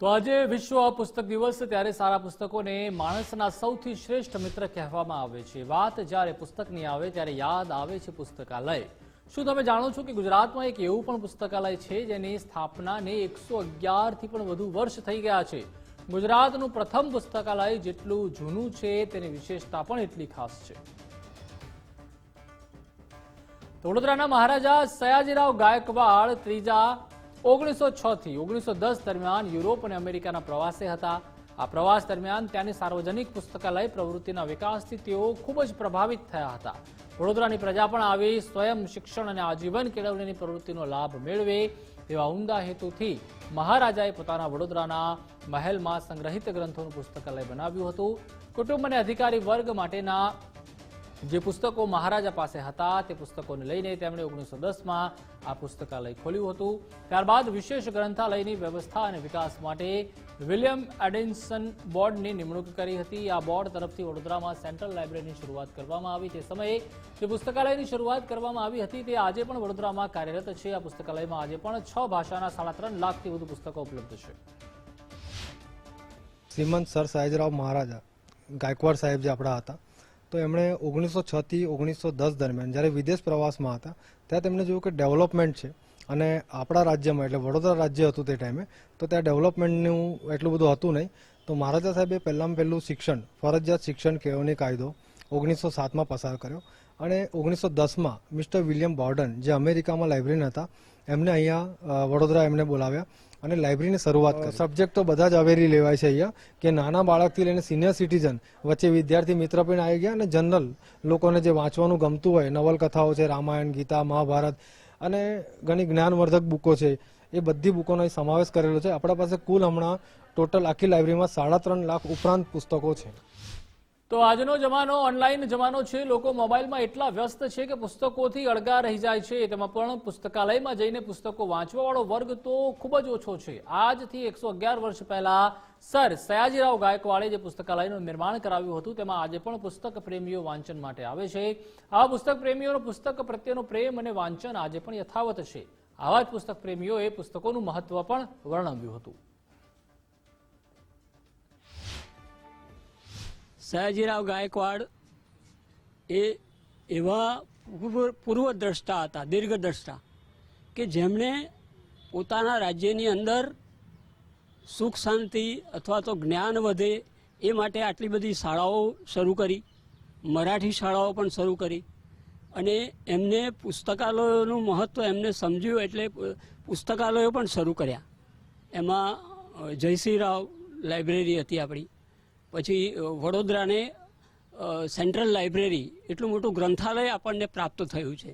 તો આજે વિશ્વ પુસ્તક દિવસ, ત્યારે સારા પુસ્તકોને માણસના સૌથી શ્રેષ્ઠ મિત્ર કહેવામાં આવે છે. વાત જ્યારે પુસ્તકની આવે, ત્યારે યાદ આવે છે પુસ્તકાલય. શું તમે જાણો છો કે ગુજરાતમાં એક એવું પણ પુસ્તકાલય છે, જેની સ્થાપનાને એકસો અગિયારથી પણ વધુ વર્ષ થઈ ગયા છે? ગુજરાતનું પ્રથમ પુસ્તકાલય જેટલું જૂનું છે, તેની વિશેષતા પણ એટલી ખાસ છે. વડોદરાના મહારાજા સયાજીરાવ ગાયકવાડ, ત્રીજા ઓગણીસો છ થી ઓગણીસો દસ દરમિયાન યુરોપ અને અમેરિકાના પ્રવાસે હતા. આ પ્રવાસ દરમિયાન ત્યાંની સાર્વજનિક પુસ્તકાલય પ્રવૃત્તિના વિકાસથી તેઓ ખૂબ જ પ્રભાવિત થયા હતા. વડોદરાની પ્રજા પણ આવી સ્વયં શિક્ષણ અને આજીવન કેળવણીની પ્રવૃત્તિનો લાભ મેળવે તેવા ઉમદા હેતુથી મહારાજાએ પોતાના વડોદરાના મહેલમાં સંગ્રહિત ગ્રંથોનું પુસ્તકાલય બનાવ્યું હતું. કુટુંબ અને અધિકારી વર્ગ માટેના જે પુસ્તકો મહારાજા પાસે હતા, તે પુસ્તકોને લઈને તેમણે ઓગણીસો દસમાં આ પુસ્તકાલય ખોલ્યું હતું. ત્યારબાદ વિશેષ ગ્રંથાલયની વ્યવસ્થા અને વિકાસ માટે વિલિયમ એડિન્સન બોર્ડની નિમણૂક કરી હતી. આ બોર્ડ તરફથી વડોદરામાં સેન્ટ્રલ લાઇબ્રેરીની શરૂઆત કરવામાં આવી. તે સમયે જે પુસ્તકાલયની શરૂઆત કરવામાં આવી હતી, તે આજે પણ વડોદરામાં કાર્યરત છે. આ પુસ્તકાલયમાં આજે પણ છ ભાષાના સાડા ત્રણ લાખથી વધુ પુસ્તકો ઉપલબ્ધ છે. શ્રીમંત સર સાહેજરાવ મહારાજા, ગાયકવાડ સાહેબ જે આપણા હતા તો એમણે ઓગણીસો છથી ઓગણીસો દસ દરમિયાન જ્યારે વિદેશ પ્રવાસમાં હતા, ત્યાં તેમણે જોયું કે ડેવલપમેન્ટ છે. અને આપણા રાજ્યમાં, એટલે વડોદરા રાજ્ય હતું તે ટાઈમે, તો ત્યાં ડેવલપમેન્ટનું એટલું બધું હતું નહીં. તો મહારાજા સાહેબે પહેલામાં પહેલું શિક્ષણ, ફરજિયાત શિક્ષણ કેળવણી કાયદો ઓગણીસો સાતમાં પસાર કર્યો. અને ઓગણીસો દસમાં મિસ્ટર વિલિયમ બોર્ડન, જે અમેરિકામાં લાઇબ્રેરીન હતા એમને અહીંયા વડોદરા એમને બોલાવ્યા અને લાઇબ્રેરીની શરૂઆત સબ્જેક્ટ તો બધા જ અવેરી લેવાય છે અહીંયા, કે નાના બાળકથી લઈને સિનિયર સિટીઝન વચ્ચે વિદ્યાર્થી મિત્ર પણ આવી ગયા અને જનરલ લોકોને જે વાંચવાનું ગમતું હોય, નવલકથાઓ છે, રામાયણ, ગીતા, મહાભારત અને ઘણી જ્ઞાનવર્ધક બુકો છે, એ બધી બુકોનો સમાવેશ કરેલો છે. આપણા પાસે કુલ હમણાં ટોટલ આખી લાઇબ્રેરીમાં સાડા ત્રણ લાખ ઉપરાંત પુસ્તકો છે. તો આજનો જમાનો ઓનલાઈન જમાનો છે. લોકો મોબાઈલમાં એટલા વ્યસ્ત છે કે પુસ્તકોથી અળગા રહી જાય છે. તેમાં પણ પુસ્તકાલયમાં જઈને પુસ્તકો વાંચવાવાળો વર્ગ તો ખૂબ જ ઓછો છે. આજથી એકસો વર્ષ પહેલા સર સયાજીરાવ ગાયકવાડે જે પુસ્તકાલયનું નિર્માણ કરાવ્યું હતું, તેમાં આજે પણ પુસ્તક પ્રેમીઓ વાંચન માટે આવે છે. આ પુસ્તક પ્રેમીઓનો પુસ્તક પ્રત્યેનો પ્રેમ અને વાંચન આજે પણ યથાવત છે. આવા જ પુસ્તક પ્રેમીઓએ પુસ્તકોનું મહત્વ પણ વર્ણવ્યું હતું. સયાજીરાવ ગાયકવાડ એ એવા પૂર્વ- પૂર્વદ્રષ્ટા હતા, દીર્ઘદ્રષ્ટા, કે જેમણે પોતાના રાજ્યની અંદર સુખ શાંતિ અથવા તો જ્ઞાન વધે એ માટે આટલી બધી શાળાઓ શરૂ કરી, મરાઠી શાળાઓ પણ શરૂ કરી. અને એમને પુસ્તકાલયોનું મહત્ત્વ એમને સમજ્યું એટલે પુસ્તકાલયો પણ શરૂ કર્યા. એમાં જયસિંહરાવ લાઇબ્રેરી હતી આપણી. પછી વડોદરાને સેન્ટ્રલ લાઇબ્રેરી એટલું મોટું ગ્રંથાલય આપણને પ્રાપ્ત થયું છે.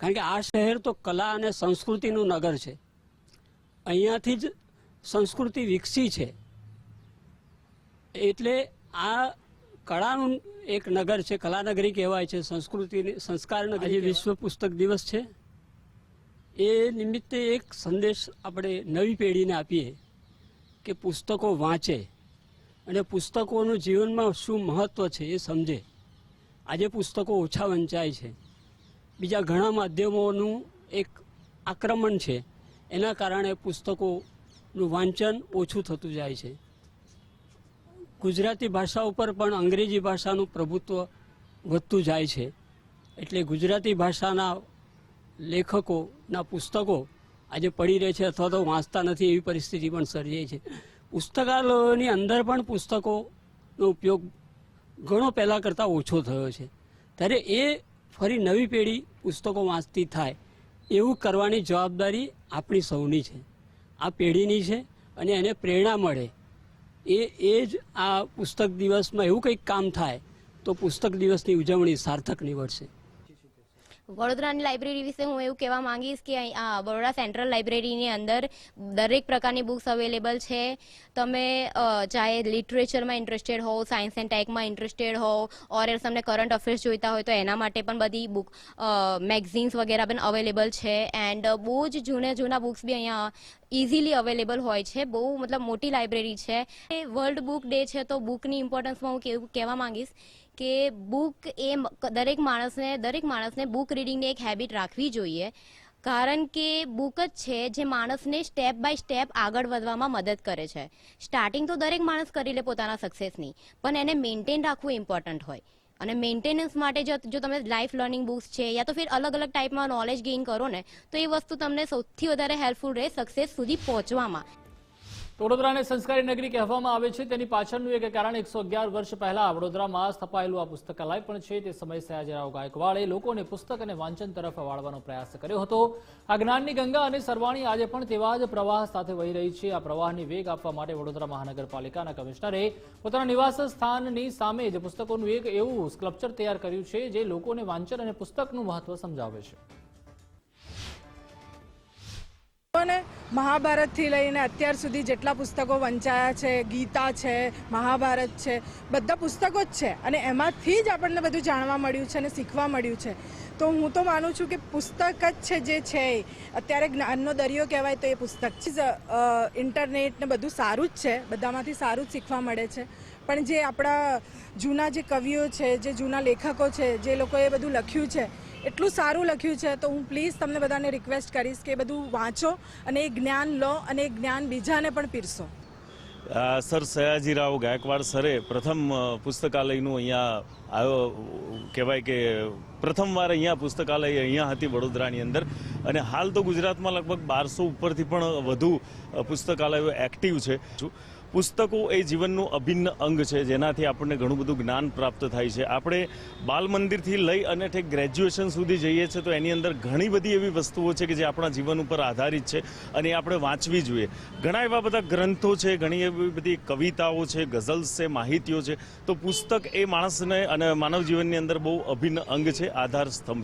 કારણ કે આ શહેર તો કલા અને સંસ્કૃતિનું નગર છે. અહીંયાથી જ સંસ્કૃતિ વિકસી છે. એટલે આ કળાનું એક નગર છે કલાનગરી કહેવાય છે સંસ્કૃતિની સંસ્કાર નગરી વિશ્વ પુસ્તક દિવસ છે. એ નિમિત્તે એક સંદેશ આપણે નવી પેઢીને આપીએ કે પુસ્તકો વાંચે. અને પુસ્તકોનું જીવનમાં શું મહત્ત્વ છે એ સમજે. આજે પુસ્તકો ઓછા વંચાય છે. બીજા ઘણા માધ્યમોનું એક આક્રમણ છે. એના કારણે પુસ્તકોનું વાંચન ઓછું થતું જાય છે. ગુજરાતી ભાષા ઉપર પણ અંગ્રેજી ભાષાનું પ્રભુત્વ વધતું જાય છે. એટલે ગુજરાતી ભાષાના લેખકોના પુસ્તકો આજે પડી રહે છે અથવા તો વાંચતા નથી એવી પરિસ્થિતિ પણ સર્જાઈ છે. પુસ્તકાલયોની અંદર પણ પુસ્તકોનો ઉપયોગ ઘણો પહેલાં કરતાં ઓછો થયો છે. ત્યારે એ ફરી નવી પેઢી પુસ્તકો વાંચતી થાય એવું કરવાની જવાબદારી આપણી સૌની છે. આ પેઢીની છે અને એને પ્રેરણા મળે. એ એ જ આ પુસ્તક દિવસમાં એવું કંઈક કામ થાય તો પુસ્તક દિવસની ઉજવણી સાર્થક નીવડશે. વડોદરાની લાઇબ્રેરી વિશે હું એવું કહેવા માંગીશ કે બરોડા સેન્ટ્રલ લાઇબ્રેરીની અંદર દરેક પ્રકારની બુક્સ અવેલેબલ છે. તમે ચાહે લિટરેચરમાં ઇન્ટરેસ્ટેડ હોવ સાયન્સ એન્ડ ટેકમાં ઇન્ટરેસ્ટેડ હોવ ઓર એલ્સ તમને કરંટ અફેર્સ જોઈતા હોય તો એના માટે પણ બધી બુક મેગઝીન્સ વગેરે પણ અવેલેબલ છે. એન્ડ બહુ જ જૂના જૂના બુક્સ બી અહીંયા ઇઝીલી અવેલેબલ હોય છે. બહુ મતલબ મોટી લાઇબ્રેરી છે. એ વર્લ્ડ બુક ડે છે તો બુકની ઇમ્પોર્ટન્સમાં હું કેવું કહેવા માંગીશ કે બુક એ દરેક માણસને દરેક માણસને બુક રીડિંગની એક હેબિટ રાખવી જોઈએ. કારણ કે બુક જ છે જે માણસને સ્ટેપ બાય સ્ટેપ આગળ વધવામાં મદદ કરે છે. સ્ટાર્ટિંગ તો દરેક માણસ કરી લે પોતાના સક્સેસની પણ એને મેન્ટેન રાખવું ઇમ્પોર્ટન્ટ હોય. અને મેન્ટેનન્સ માટે જો તમે લાઈફ લર્નિંગ બુક્સ છે યા તો ફિર અલગ અલગ ટાઈપમાં નોલેજ ગેઇન કરો ને, તો એ વસ્તુ તમને સૌથી વધારે હેલ્પફુલ રહે સક્સેસ સુધી પહોંચવામાં. વડોદરાને સંસ્કારી નગરી કહેવામાં આવે છે. તેની પાછળનું એક કારણ એકસો વર્ષ પહેલા વડોદરામાં સ્થપાયેલું આ પુસ્તકાલય પણ છે. તે સમય સયાજીરાવ ગાયકવાડે લોકોને પુસ્તક અને વાંચન તરફ વાળવાનો પ્રયાસ કર્યો હતો. આ જ્ઞાનની ગંગા અને સરવાણી આજે પણ તેવા જ પ્રવાહ સાથે વહી રહી છે. આ પ્રવાહની વેગ આપવા માટે વડોદરા મહાનગરપાલિકાના કમિશનરે પોતાના નિવાસ સ્થાનની સામે જ પુસ્તકોનું એક એવું સ્કલ્પચર તૈયાર કર્યું છે, જે લોકોને વાંચન અને પુસ્તકનું મહત્વ સમજાવે છે. અને મહાભારતથી લઈને અત્યાર સુધી જેટલા પુસ્તકો વંચાયા છે, ગીતા છે, મહાભારત છે, બધા પુસ્તકો જ છે. અને એમાંથી જ આપણને બધું જાણવા મળ્યું છે અને શીખવા મળ્યું છે. તો હું તો માનું છું કે પુસ્તક જ છે જે છે અત્યારે જ્ઞાનનો દરિયો કહેવાય તો એ પુસ્તક છે ઇન્ટરનેટ ને બધું સારું જ છે. બધામાંથી સારું જ શીખવા મળે છે. પણ જે આપણા જૂના જે કવિઓ છે, જે જૂના લેખકો છે, જે લોકોએ બધું લખ્યું છે એટલું સારું લખ્યું છે તો હું પ્લીઝ તમને બધાને રિક્વેસ્ટ કરીશ કે બધું વાંચો અને એ જ્ઞાન લો અને એ જ્ઞાન બીજાને પણ પીરસો. આ સર સયાજીરાવ ગાયકવાડ સરે પ્રથમ પુસ્તકાલયનું અહીંયા આવ્યો કહેવાય કે પ્રથમવાર અહીંયા પુસ્તકાલય અહીંયા હતી વડોદરાની અંદર. અને હાલ તો ગુજરાતમાં લગભગ બારસો ઉપરથી પણ વધુ પુસ્તકાલયો એક્ટિવ છે. પુસ્તકો એ જીવનનું અભિન્ન અંગ છે, જેનાથી આપણને ઘણું બધું જ્ઞાન પ્રાપ્ત થાય છે. આપણે બાલ મંદિરથી લઈ અને ઠેક ગ્રેજ્યુએશન સુધી જઈએ છીએ તો એની અંદર ઘણી બધી એવી વસ્તુઓ છે કે જે આપણા જીવન ઉપર આધારિત છે અને એ આપણે વાંચવી જોઈએ. ઘણા એવા બધા ગ્રંથો છે, ઘણી એવી બધી કવિતાઓ છે, ગઝલ્સ છે, માહિતીઓ છે, તો પુસ્તક એ માણસને અને માનવ જીવનની અંદર બહુ અભિન્ન અંગ છે આધાર સ્તંભ